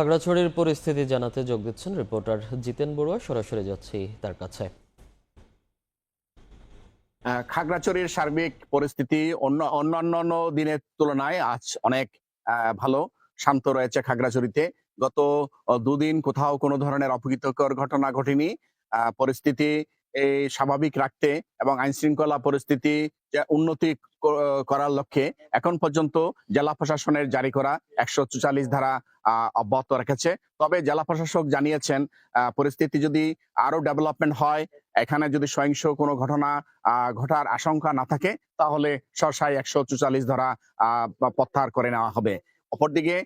খাগড়াছড়ির পরিস্থিতি জানাতে যোগ দিচ্ছেন রিপোর্টার জিতেন বড়ুয়া। সরাসরি যাচ্ছি তার কাছে। খাগড়াছড়ির সার্বিক পরিস্থিতি অন্য অন্যান্য দিনের তুলনায় আজ অনেক ভালো। শান্ত রয়েছে খাগড়াছড়িতে। গত দুদিন কোথাও কোনো ধরনের অপ্রীতকর ঘটনা ঘটেনি। পরিস্থিতি এই স্বাভাবিক রাখতে এবং আইন শৃঙ্খলা পরিস্থিতি উন্নতি করার লক্ষ্যে এখন পর্যন্ত জেলা প্রশাসনের জারি করা একশো চুয়াল্লিশ ধারা অব্যাহত রেখেছে। তবে জেলা প্রশাসক জানিয়েছেন পরিস্থিতি যদি আরও ডেভেলপমেন্ট হয়, এখানে যদি সহিংস কোনো ঘটনা ঘটার আশঙ্কা না থাকে, তাহলে সরসাই একশো চুয়াল্লিশ ধরা প্রত্যাহার করে নেওয়া হবে। অপরদিকে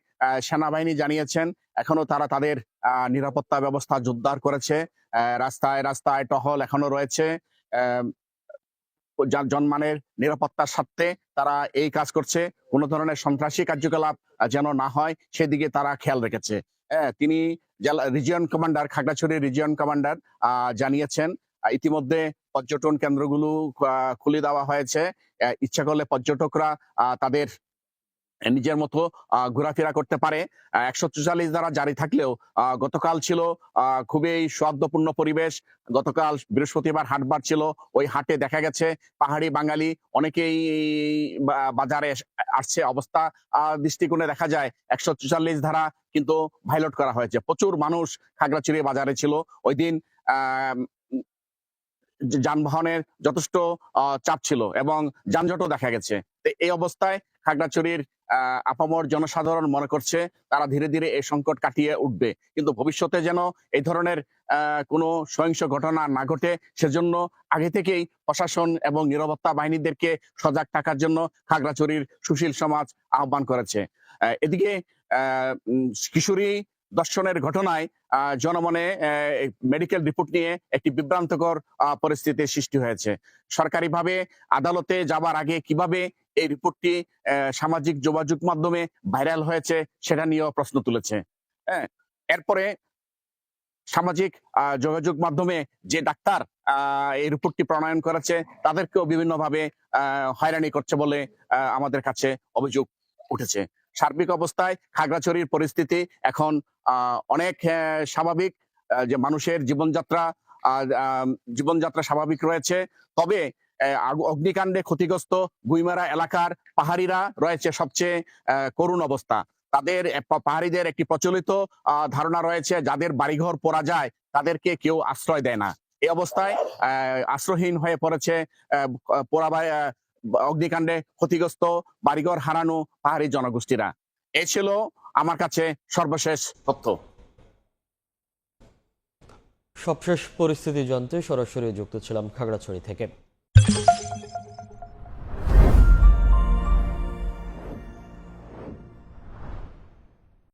সেনাবাহিনী জানিয়েছেন এখনও তারা তাদের নিরাপত্তা ব্যবস্থা জোরদার করেছে। রাস্তায় রাস্তায় টহল এখনও রয়েছে। জনমানের নিরাপত্তার স্বার্থে তারা এই কাজ করছে। কোনো ধরনের সন্ত্রাসী কার্যকলাপ যেন না হয় সেদিকে তারা খেয়াল রেখেছে। হ্যাঁ, তিনি জেলা region commander Khagrachhari region commander জানিয়েছেন ইতিমধ্যে পর্যটন কেন্দ্রগুলো খুলে দেওয়া হয়েছে। ইচ্ছা করলে পর্যটকরা তাদের নিজের মতো ঘোরাফেরা করতে পারে। একশো চুয়াল্লিশ দ্বারা জারি থাকলেও গতকাল ছিল খুবই সৌহার্দ্যপূর্ণ পরিবেশ। গতকাল বৃহস্পতিবার হাটবার ছিল, ওই হাটে দেখা গেছে, পাহাড়ি বাঙালি অনেকেই বাজারে আসছে। অবস্থা দৃষ্টিকোণে দেখা যায়, একশো চুয়াল্লিশ ধারা কিন্তু ভাইলট করা হয়েছে। প্রচুর মানুষ খাগড়াছড়ি বাজারে ছিল। ওই দিন যানবাহনের যথেষ্ট চাপ ছিল এবং যানজটও দেখা গেছে। এই অবস্থায় খাগড়াছড়ির আপামর জনসাধারণ মনে করছে তারা ধীরে ধীরে এই সংকট কাটিয়ে উঠবে। কিন্তু ভবিষ্যতে যেন এই ধরনের কোনো সহিংস ঘটনা না ঘটে, সেজন্য আগে থেকেই প্রশাসন এবং নিরাপত্তা বাহিনীদেরকে সজাগ থাকার জন্য খাগড়াছড়ির সুশীল সমাজ আহ্বান করেছে। এদিকে কিশোরী দর্শনের ঘটনায় জনমনে মেডিকেল রিপোর্ট নিয়ে একটি বিভ্রান্তকর পরিস্থিতির সৃষ্টি হয়েছে। সরকারিভাবে আদালতে যাবার আগে কীভাবে এই রিপোর্টটি সামাজিক যোগাযোগ মাধ্যমে ভাইরাল হয়েছে সেটা নিয়েও প্রশ্ন তুলেছে। হ্যাঁ এরপরে সামাজিক যোগাযোগ মাধ্যমে যে ডাক্তার এই রিপোর্টটি প্রণয়ন করেছে তাদেরকেও বিভিন্নভাবে হয়রানি করছে বলে আমাদের কাছে অভিযোগ উঠেছে। সার্বিক অবস্থায় খাগড়াছড়ির পরিস্থিতি এখন অনেক স্বাভাবিক যে মানুষের জীবনযাত্রা জীবনযাত্রা স্বাভাবিক রয়েছে। তবে অগ্নিকাণ্ডে ক্ষতিগ্রস্ত গুইমারা এলাকার পাহাড়িরা রয়েছে সবচেয়ে করুণ অবস্থা। তাদের পাহাড়িদের একটি প্রচলিত ধারণা রয়েছে, যাদের বাড়িঘর পড়া যায়, তাদেরকে কেউ আশ্রয় দেয় না। এই অবস্থায় আশ্রয়হীন হয়ে পড়েছে পোড়া অগ্নিকাণ্ডে ক্ষতিগ্রস্ত বাড়িঘর হারানো পাহাড়ি জনগোষ্ঠীরা। এ ছিল আমার কাছে সর্বশেষ তথ্য। সবশেষ পরিস্থিতি জানতে সরাসরি যুক্ত ছিলাম খাগড়াছড়ি থেকে।